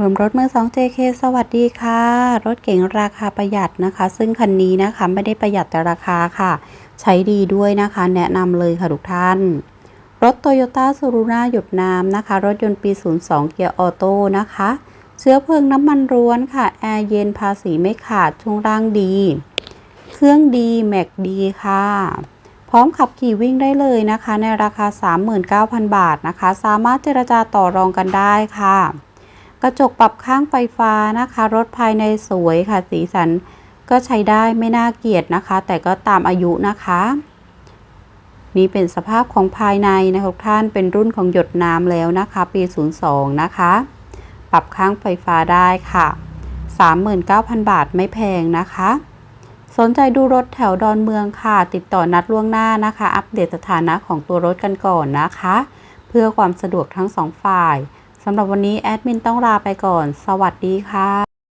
รวมรถมือ 2 JK สวัสดีค่ะ รถเก๋งราคาประหยัดนะคะ ซึ่งคันนี้นะคะไม่ได้ประหยัดแต่ราคาค่ะ ใช้ดีด้วยนะคะ แนะนำเลยค่ะทุกท่าน รถ Toyota s u r u n a หยดน้ำนะคะ รถยนต์ปี 02 เกียร์ออโต้นะคะ เชื้อเพลิงน้ำมันร้วนค่ะ แอร์เย็นภาษีไม่ขาด ช่วงล่างดี เครื่องดีแม็กดีค่ะ พร้อมขับขี่วิ่งได้เลยนะคะ ในราคา 39,000 บาทนะคะ สามารถเจรจาต่อรองกันได้ค่ะ กระจกปรับข้างไฟฟ้านะคะ รถภายในสวยค่ะ สีสันก็ใช้ได้ไม่น่าเกลียดนะคะ แต่ก็ตามอายุนะคะ นี่เป็นสภาพของภายในนะคะทุกท่านเป็นรุ่นของหยดน้ำแล้วนะคะ ปี 02 นะคะ ปรับข้างไฟฟ้าได้ค่ะ 39,000 บาทไม่แพงนะคะ สนใจดูรถแถวดอนเมืองค่ะ ติดต่อนัดล่วงหน้านะคะ อัปเดตสถานะของตัวรถกันก่อนนะคะ เพื่อความสะดวกทั้งสองฝ่าย สำหรับวันนี้แอดมินต้องลาไปก่อน สวัสดีค่ะ